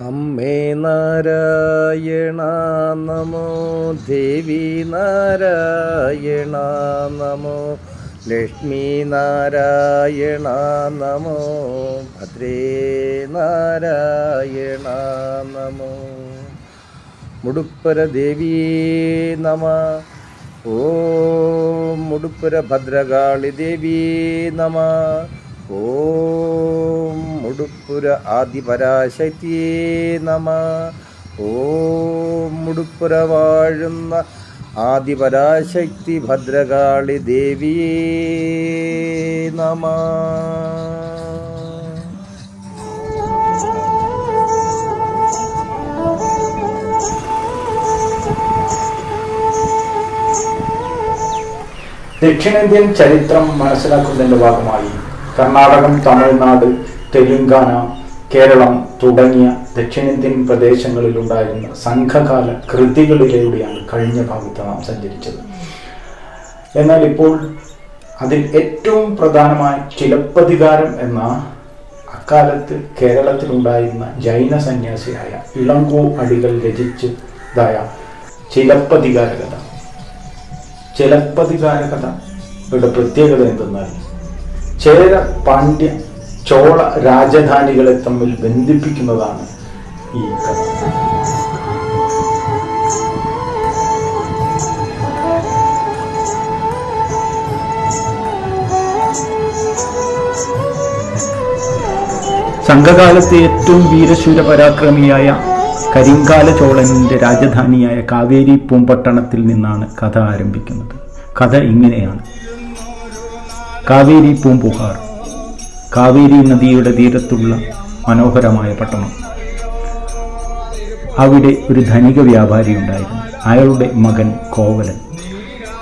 അമ്മേ നാരായണ നമോ ദേവി നാരായണ നമോ ലക്ഷ്മി നാരായണ നമോ ഭദ്രേ നാരായണ നമോ. മുടുപ്പര ദേവി നമ ഓ മുടുപ്പര ഭദ്രകാളി ദേവി നമ ഓം മുടുപ്പുര ആദിപരാശക്തിയേ നമ. ഓം മുടുപ്പുര വാഴുന്ന ആദിപരാശക്തി ഭദ്രകാളി ദേവിയേ നമ. ദക്ഷിണേന്ത്യൻ ചരിത്രം മനസ്സിലാക്കുന്നതിന്റെ ഭാഗമായി കർണാടകം തമിഴ്നാട് തെലുങ്കാന കേരളം തുടങ്ങിയ ദക്ഷിണേന്ത്യൻ പ്രദേശങ്ങളിലുണ്ടായിരുന്ന സംഘകാല കൃതികളിലൂടെയാണ് കഴിഞ്ഞ ഭാഗത്ത് നാം സഞ്ചരിച്ചത്. എന്നാൽ ഇപ്പോൾ അതിൽ ഏറ്റവും പ്രധാനമായ ചിലപ്പതികാരം എന്ന അക്കാലത്ത് കേരളത്തിലുണ്ടായിരുന്ന ജൈന സന്യാസിയായ ഇളങ്കോ അടികൾ രചിച്ചതായ ചിലപ്പതികാര കഥ ചിലപ്പതികാര കഥയുടെ പ്രത്യേകത എന്തെന്നാൽ ചേര പാണ്ഡ്യ ചോള രാജധാനികളെ തമ്മിൽ ബന്ധിപ്പിക്കുന്നതാണ് ഈ കഥ. സംഘകാലത്തെ ഏറ്റവും വീരശൂര പരാക്രമിയായ കരിങ്കാല ചോളനിന്റെ രാജധാനിയായ കാവേരി പൂമ്പട്ടണത്തിൽ നിന്നാണ് കഥ ആരംഭിക്കുന്നത്. കഥ ഇങ്ങനെയാണ്. കാവേരി പൂമ്പുഹാർ. കാവേരി നദിയുടെ തീരത്തുള്ള മനോഹരമായ പട്ടണം. അവിടെ ഒരു ധനിക വ്യാപാരി ഉണ്ടായിരുന്നു. അയാളുടെ മകൻ കോവലൻ.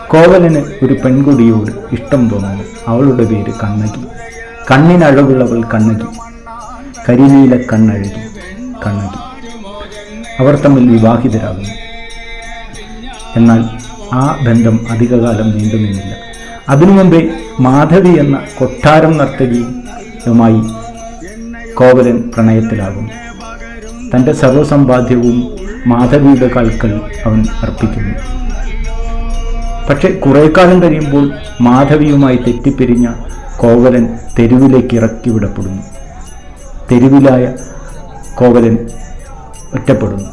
കോവലന് ഒരു പെൺകുടിയോട് ഇഷ്ടം തോന്നുന്നു. അവളുടെ പേര് കണ്ണകി. കണ്ണിനഴകുള്ളവൾ കണ്ണകി. കരിനീല കണ്ണഴകി കണ്ണകി. അവർ തമ്മിൽ വിവാഹിതരാകുന്നു. എന്നാൽ ആ ബന്ധം അധികകാലം നീണ്ടുനിന്നില്ല. അതിനു മുമ്പേ മാധവി എന്ന കൊട്ടാരം നർത്തകിയുമായി കോവലൻ പ്രണയത്തിലാകും. തന്റെ സർവസമ്പാദ്യവും മാധവിയുടെ കാൽക്കൽ അവൻ അർപ്പിക്കുന്നു. പക്ഷെ കുറേ കാലം കഴിയുമ്പോൾ മാധവിയുമായി തെറ്റിപ്പിരിഞ്ഞ കോവലൻ തെരുവിലേക്ക് ഇറക്കി വിടപ്പെടുന്നു. തെരുവിലായ കോവലൻ ഒറ്റപ്പെടുന്നു.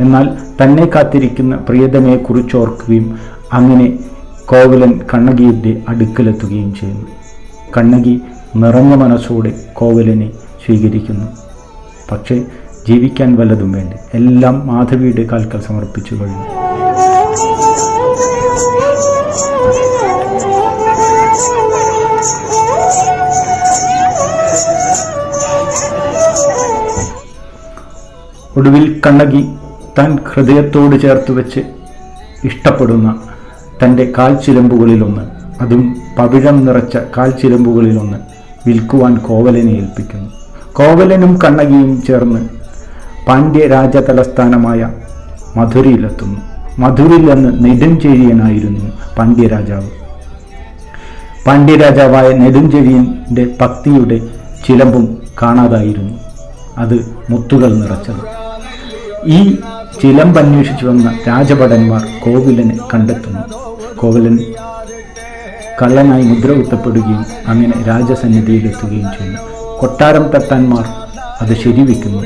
എന്നാൽ തന്നെ കാത്തിരിക്കുന്ന പ്രിയതമയെ കുറിച്ചോർക്കുകയും അങ്ങനെ കോവലൻ കണ്ണകിയുടെ അടുക്കലെത്തുകയും ചെയ്യുന്നു. കണ്ണകി നിറഞ്ഞ മനസ്സോടെ കോവലനെ സ്വീകരിക്കുന്നു. പക്ഷേ ജീവിക്കാൻ വല്ലതും വേണ്ടി? എല്ലാം മാധവിയുടെ കാൽക്കൽ സമർപ്പിച്ചു കഴിഞ്ഞു. ഒടുവിൽ കണ്ണകി താൻ ഹൃദയത്തോട് ചേർത്ത് വെച്ച് ഇഷ്ടപ്പെടുന്ന തന്റെ കാൽച്ചിലമ്പുകളിലൊന്ന് അതും പവിഴം നിറച്ച കാൽച്ചിലമ്പുകളിലൊന്ന് വിൽക്കുവാൻ കോവലനെ ഏൽപ്പിക്കുന്നു. കോവലനും കണ്ണകിയും ചേർന്ന് പാണ്ഡ്യ രാജതലസ്ഥാനമായ മധുരയിലെത്തുന്നു. മധുരയിൽ അന്ന് നെടുഞ്ചെഴിയനായിരുന്നു പാണ്ഡ്യരാജാവ്. പാണ്ഡ്യരാജാവായ നെടുഞ്ചെഴിയന്റെ ഭക്തിയുടെ ചിലമ്പും കാണാതായിരുന്നു. അത് മുത്തുകൾ നിറച്ചത്. ഈ ചിലമ്പന്വേഷിച്ചു വന്ന രാജഭടന്മാർ കോവിലനെ കണ്ടെത്തുന്നു. കോവിലൻ കള്ളനായി മുദ്ര കുത്തപ്പെടുകയും അങ്ങനെ രാജസന്നിധിയിലെത്തുകയും ചെയ്യുന്നു. കൊട്ടാരം തട്ടാന്മാർ അത് ശരിവെക്കുന്നു.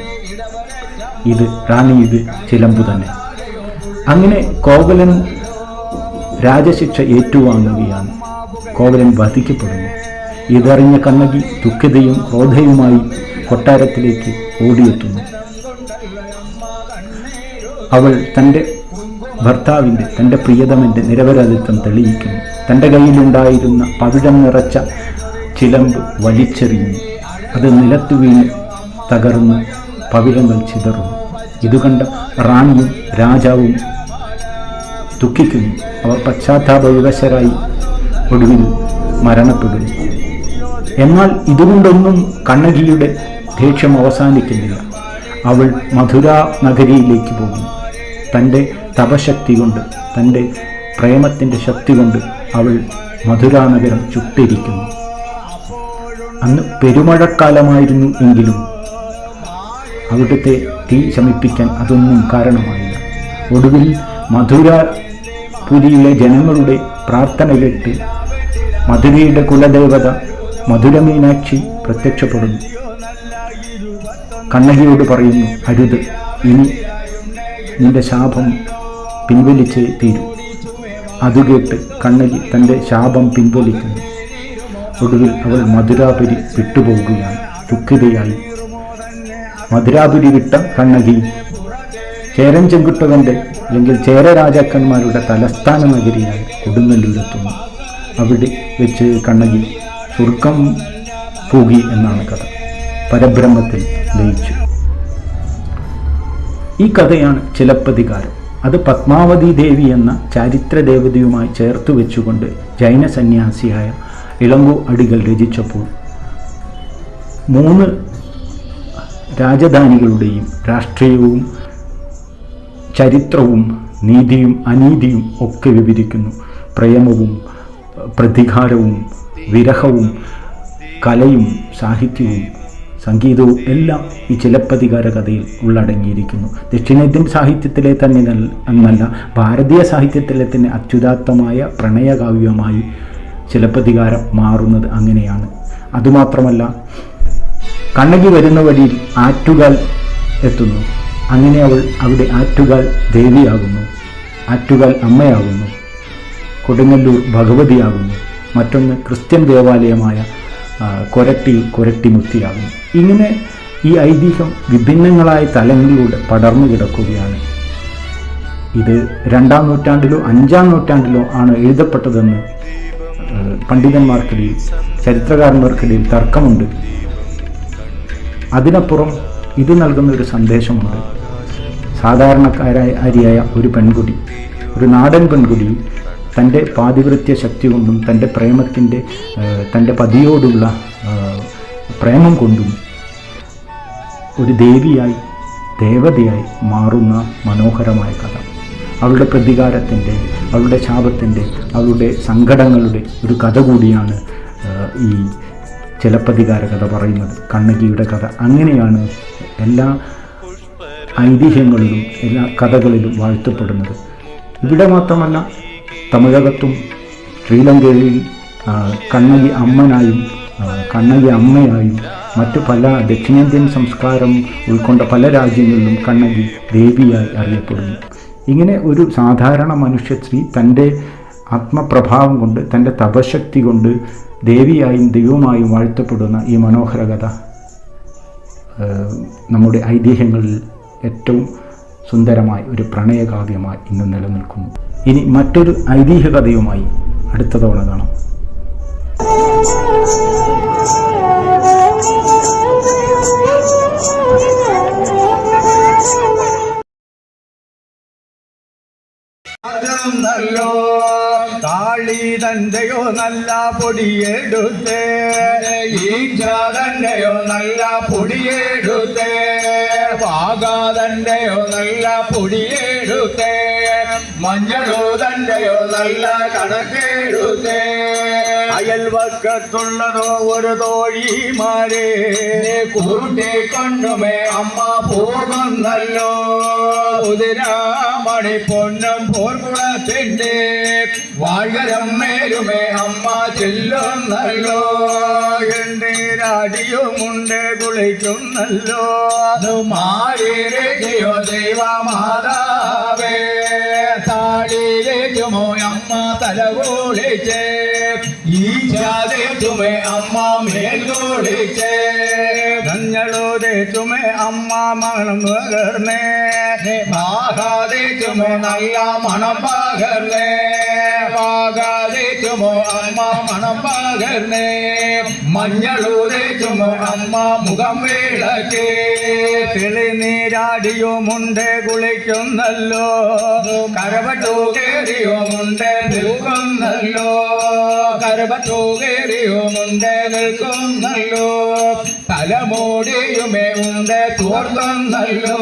ഇത് റാണി ഇത് ചിലമ്പു തന്നെ. അങ്ങനെ കോവലൻ രാജശിക്ഷ ഏറ്റുവാങ്ങുകയാണ്. കോവലൻ വധിക്കപ്പെടുന്നു. ഇതറിഞ്ഞ കണ്ണകി ദുഃഖിതയും ക്രോധയുമായി കൊട്ടാരത്തിലേക്ക് ഓടിയെത്തുന്നു. അവൾ തന്റെ ഭർത്താവിന്റെ തന്റെ പ്രിയതമന്റെ നിരപരാധിത്വം തെളിയിക്കുന്നു. തന്റെ കയ്യിലുണ്ടായിരുന്ന പവിഴം നിറച്ച ചിലമ്പ് വലിച്ചെറിഞ്ഞു. അത് നിലത്തു വീണ് തകർന്ന് പവിഴങ്ങൾ ചിതറുന്നു. ഇതുകണ്ട റാണിയും രാജാവും ദുഃഖിക്കുന്നു. അവർ പശ്ചാത്താപ വിവശരായി ഒടുവിൽ മരണപ്പെടുന്നു. എന്നാൽ ഇതുകൊണ്ടൊന്നും കണ്ണകിയുടെ ദേഷ്യം അവസാനിക്കുന്നില്ല. അവൾ മധുര നഗരിയിലേക്ക് പോകുന്നു. തന്റെ തപശക്തി കൊണ്ട് തന്റെ പ്രേമത്തിന്റെ ശക്തി കൊണ്ട് അവൾ മധുരാ നഗരം ചുട്ടിരിക്കുന്നു. അന്ന് പെരുമഴക്കാലമായിരുന്നു എങ്കിലും അവിടുത്തെ തീ ശമിപ്പിക്കാൻ അതൊന്നും കാരണമായില്ല. ഒടുവിൽ മധുര മധുരപുരിയിലെ ജനങ്ങളുടെ പ്രാർത്ഥന കേട്ട് മധുരയുടെ കുലദേവത മധുര മീനാക്ഷി പ്രത്യക്ഷപ്പെടുന്നു. കണ്ണകിയോട് പറയുന്നു അരുത് ഇനി നിന്റെ ശാപം പിൻവലിച്ചേ തീരൂ. അത് കേട്ട് കണ്ണകി തന്റെ ശാപം പിൻവലിക്കുന്നു. ഒടുവിൽ അവൾ മധുരാപുരി വിട്ടുപോകുകയാണ്. ദുഃഖിതയായി. മധുരാപുരി വിട്ട കണ്ണകി ചേരൻ ചെങ്കുട്ടവന്റെ അല്ലെങ്കിൽ ചേര രാജാക്കന്മാരുടെ തലസ്ഥാന നഗരിയായ കൊടുങ്ങല്ലൂരെത്തുന്നു. അവിടെ വെച്ച് കണ്ണകി സ്വർഗം പോകി എന്നാണ് കഥ. പരബ്രഹ്മത്തിൽ ലയിച്ചു. ഈ കഥയാണ് ചിലപ്പതികാരം. അത് പത്മാവതി ദേവി എന്ന ചാരിത്ര ദേവതയുമായി ചേർത്ത് വെച്ചുകൊണ്ട് ജൈന സന്യാസിയായ ഇളങ്കോ അടികൾ രചിച്ചപ്പോൾ മൂന്ന് രാജധാനികളുടെയും രാഷ്ട്രീയവും ചരിത്രവും നീതിയും അനീതിയും ഒക്കെ വിവരിക്കുന്നു. പ്രേമവും പ്രതികാരവും വിരഹവും കലയും സാഹിത്യവും സംഗീതവും എല്ലാം ഈ ചിലപ്പതികാര കഥയിൽ ഉള്ളടങ്ങിയിരിക്കുന്നു. ദക്ഷിണേന്ത്യൻ സാഹിത്യത്തിലെ തന്നെ എന്നല്ല ഭാരതീയ സാഹിത്യത്തിലെ തന്നെ അത്യുദാത്തമായ പ്രണയകാവ്യമായി ചിലപ്പതികാരം മാറുന്നത് അങ്ങനെയാണ്. അതുമാത്രമല്ല കണ്ണകി വരുന്ന വഴിയിൽ ആറ്റുകാൽ എത്തുന്നു. അങ്ങനെ അവൾ അവിടെ ആറ്റുകാൽ ദേവിയാകുന്നു. ആറ്റുകാൽ അമ്മയാകുന്നു. കൊടുങ്ങല്ലൂർ ഭഗവതിയാകുന്നു. മറ്റൊന്ന് ക്രിസ്ത്യൻ ദേവാലയമായ കൊരട്ടി കൊരട്ടിമുത്തിയാകുന്നു. ഇങ്ങനെ ഈ ഐതിഹ്യം വിഭിന്നങ്ങളായ തലങ്ങളിലൂടെ പടർന്നു കിടക്കുകയാണ്. ഇത് രണ്ടാം നൂറ്റാണ്ടിലോ അഞ്ചാം നൂറ്റാണ്ടിലോ ആണ് എഴുതപ്പെട്ടതെന്ന് പണ്ഡിതന്മാർക്കിടയിൽ ചരിത്രകാരന്മാർക്കിടയിൽ തർക്കമുണ്ട്. അതിനപ്പുറം ഇത് നൽകുന്ന ഒരു സന്ദേശമുണ്ട്. സാധാരണക്കാരായ അരിയായ ഒരു പെൺകുടി ഒരു നാടൻ പെൺകുടി തന്റെ പാതിവൃത്യ ശക്തി കൊണ്ടും തന്റെ പ്രേമത്തിന്റെ തന്റെ പതിയോടുള്ള പ്രേമം കൊണ്ടും ഒരു ദേവിയായി ദേവതയായി മാറുന്ന മനോഹരമായ കഥ. അവളുടെ പ്രതികാരത്തിന്റെ അവളുടെ ശാപത്തിന്റെ അവളുടെ സങ്കടങ്ങളുടെ ഒരു കഥ കൂടിയാണ് ഈ ചിലപ്പതികാര കഥ പറയുന്നത് കണ്ണകിയുടെ കഥ. അങ്ങനെയാണ് എല്ലാ ഐതിഹ്യങ്ങളിലും എല്ലാ കഥകളിലും വാഴ്ത്തപ്പെടുന്നത്. ഇവിടെ മാത്രമല്ല തമിഴകത്തും ശ്രീലങ്കയിൽ കണ്ണകി അമ്മനായും കണ്ണകി അമ്മയായും മറ്റു പല ദക്ഷിണേന്ത്യൻ സംസ്കാരം ഉൾക്കൊണ്ട പല രാജ്യങ്ങളിലും കണ്ണകി ദേവിയായി അറിയപ്പെടുന്നു. ഇങ്ങനെ ഒരു സാധാരണ മനുഷ്യ സ്ത്രീ തന്റെ ആത്മപ്രഭാവം കൊണ്ട് തന്റെ തപശക്തി കൊണ്ട് ദേവിയായും ദൈവമായും വാഴ്ത്തപ്പെടുന്ന ഈ മനോഹര കഥ നമ്മുടെ ഐതിഹ്യങ്ങളിൽ ഏറ്റവും സുന്ദരമായി ഒരു പ്രണയകാവ്യമായി ഇന്ന് നിലനിൽക്കുന്നു. ഇനി മറ്റൊരു ഐതിഹ്യ കഥയുമായി അടുത്ത തവണ കാണാം. തന്റെയോ നല്ല പൊടിയെടുത്തേ? ഈ തന്റെയോ നല്ല പൊടിയെടുത്ത്? പാകാതന്റെയോ നല്ല പൊടിയെടുത്ത്. മഞ്ഞളോ തന്റെയോ നല്ല കണക്കേടുത്തെ അയൽവക്കത്തുള്ളതോ ഒരു തോഴിമാരെ. കൂട്ടി കണ്ടുമേ അമ്മ പോകുന്നല്ലോ ഉതിരാമണി പൊന്നും പോർക്കുളത്തിന്റെ വാഴരം മേലുമേ അമ്മ ചെല്ലുന്നല്ലോ. എന്റെ രാടിയുമുണ്ട് കുളിക്കുന്നല്ലോ. മാറിയോ ദൈവമാതാവേ താടിയിലേക്കുമോ അമ്മ തല കുളിച്ചേ ഈ ചാതേറ്റുമേ അമ്മ മേൽ ഞങ്ങളുടെ മഞ്ഞളോതേറ്റുമേ അമ്മ മണം പകർന്നേ. പാകാതേറ്റുമോ നല്ല മണം പകർന്നേ. പാകാതേറ്റുമോ അമ്മ മണം പകർന്നേ മഞ്ഞളൂരേക്കും അമ്മ മുഖം വിളക്കേ. തെളിനീരാടിയുമുണ്ട് കുളിക്കുന്നല്ലോ. കരവട്ടു കേറിയുമുണ്ട് നിൽക്കുന്നല്ലോ. കരവട്ടു കേറിയുമുണ്ട് നിൽക്കുന്നല്ലോ. തലമൂടിയുമേ ഉണ്ട് തോർക്കുന്നല്ലോ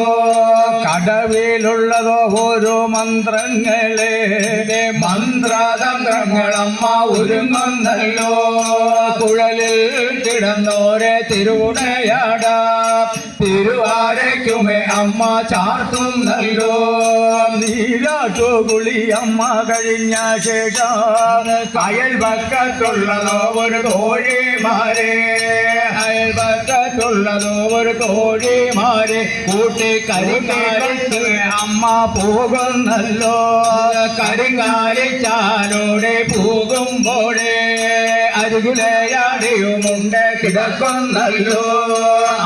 കടവിലുള്ളതോ ഓരോ മന്ത്രങ്ങളെ. മന്ത്രതന്ത്രങ്ങളമ്മ ഒരുങ്ങുന്നല്ലോ. കുഴലിൽ കിടന്നോരെ തിരുവുടയാട. തിരുവാരയ്ക്കുമേ അമ്മ ചാർത്തുന്നല്ലോ. നീരാട്ടുകുളി അമ്മ കഴിഞ്ഞ ശേഷം. കയൽ പക്കത്തുള്ളതോ ഒരു കോഴിമാരെ. അയൽപക്കത്തുള്ളതോ ഒരു കോഴിമാരെ കൂട്ടി കരിങ്കാലിക്ക് അമ്മ പോകുന്നല്ലോ. കരിങ്കാലിച്ചാലോടെ പോകുമ്പോഴേ അരുകുലയാടിയുമുണ്ട് കിടക്കുന്നല്ലോ.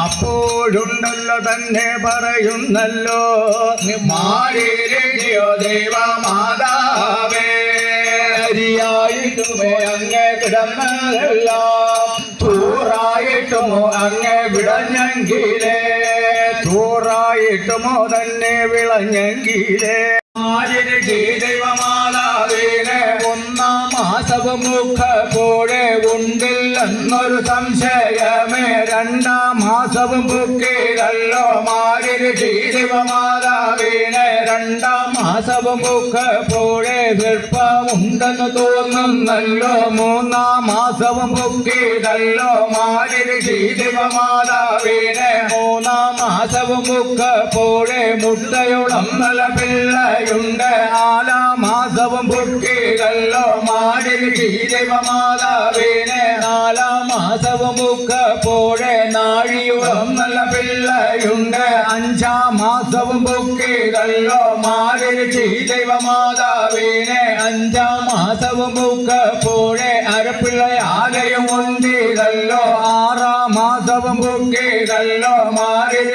അപ്പോഴുണ്ടല്ലോ തന്നെ പറയുന്നല്ലോ മാറിയോ ദൈവ മാതാവേ അങ്ങേ കിടന്നതെല്ലാം തൂറായിട്ടുമോ അങ്ങ് വിളഞ്ഞെങ്കിലേ? തൂറായിട്ടുമോ തന്നെ വിളഞ്ഞെങ്കിലേ? ദൈവമാതാവിനെ ഒന്നാം മാസവും മുഖപ്പോടെ ഉണ്ടില്ലെന്നൊരു സംശയമേ രണ്ടാം മാസവും ബുക്കിലല്ലോ മാറി ദൈവമാതാവിനെ രണ്ടാം മാസവും മുഖപ്പോടെ ഗർഭമുണ്ടെന്ന് തോന്നുന്നല്ലോ. മൂന്നാം മാസവും ബുക്കിലല്ലോ മാറി ദൈവമാതാവിനെ മൂന്നാം മാസവും മുട്ടയുടം നല്ല പിള്ളയുണ്ട്. നാലാം മാസവും പൊക്കിയല്ലോ മാറി ദൈവമാതാവിനെ നാലാം മാസവും മുഖപ്പോടെ നാഴിയോളം നല്ല പിള്ളയുണ്ട് അഞ്ചാം മാസവും പൊക്കിയല്ലോ മാടിൽ ദൈവമാതാവിനെ അഞ്ചാം മാസവും മുഖപ്പോടെ അരപ്പിള്ളയാകെയും ഉണ്ടിതല്ലോ ആറാം മാസവും പൊക്കിയല്ലോ മാറിൽ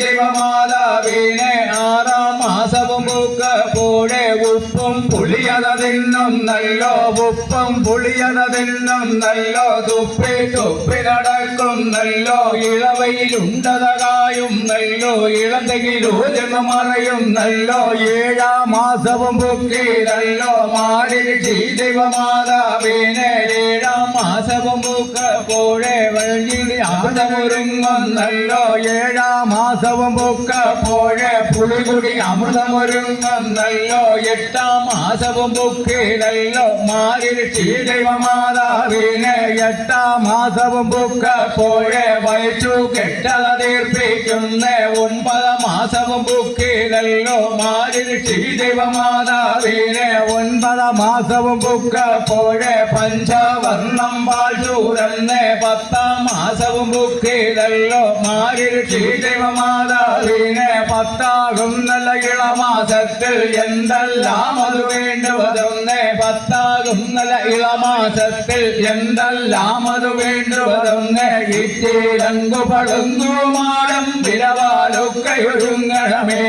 ദൈവമാതാവിനെ ആറാം മാസവും പൂക്കപ്പോടെ ഉപ്പും പുളിയത തിന്നും നല്ലോ ഉപ്പും പുളിയത തിന്നും നല്ലോ തുപ്പി തുപ്പി നടക്കും നല്ലോ ഇളവയിലുണ്ടതായും നല്ലോ ഇളന്തെങ്കിലൂജെന്ന് മറയും നല്ലോ ഏഴാം മാസവും പൊക്കി നല്ലോ മാറിൽ ദൈവമാതാവിനെ ഏഴാം മാസവും പൂക്കപ്പോഴെ വഴിയിൽ അമൃതമൊരുങ്ങുന്നല്ലോ ഏഴാം മാസവും പൊക്കപ്പോഴെ പുളികുടി അമൃതമൊരുങ്ങുന്നല്ലോ. എട്ടാം മാസവും പൊക്കിടല്ലോ മാറിൽ ശ്രീദൈവമാതാവിനെ എട്ടാം മാസവും പൊക്കപ്പോഴെ വയച്ചു കെട്ടത തീർപ്പിക്കുന്ന ഒൻപതാം മാസവും പൊക്കിടല്ലോ മാറിൽ ശ്രീദൈവമാതാവിനെ ഒൻപതാം മാസവും പൊക്കപ്പോഴെ പഞ്ചവർണം പാൽചൂരന്ന് പത്താം മാസവും പൊക്കിനല്ലോ മാറിൽ ശ്രീദേവമാതാവിനെ പത്താകും നല്ല ഇളമാസത്തിൽ എന്തെല്ലാം അത് വേണ്ടുവതൊന്നേ പത്താകും നല്ല ഇളമാസത്തിൽ എന്തെല്ലാം അത് വേണ്ടുവതൊന്നേ ഇത്തിരങ്കു പളുങ്കുമാടം വിരവാലൊക്കെ ഒരുങ്ങണമേ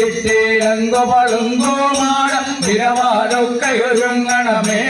ഇത്തിരങ്കു പളുങ്കുമാടം വിരവാലൊക്കെ ഒരുങ്ങണമേ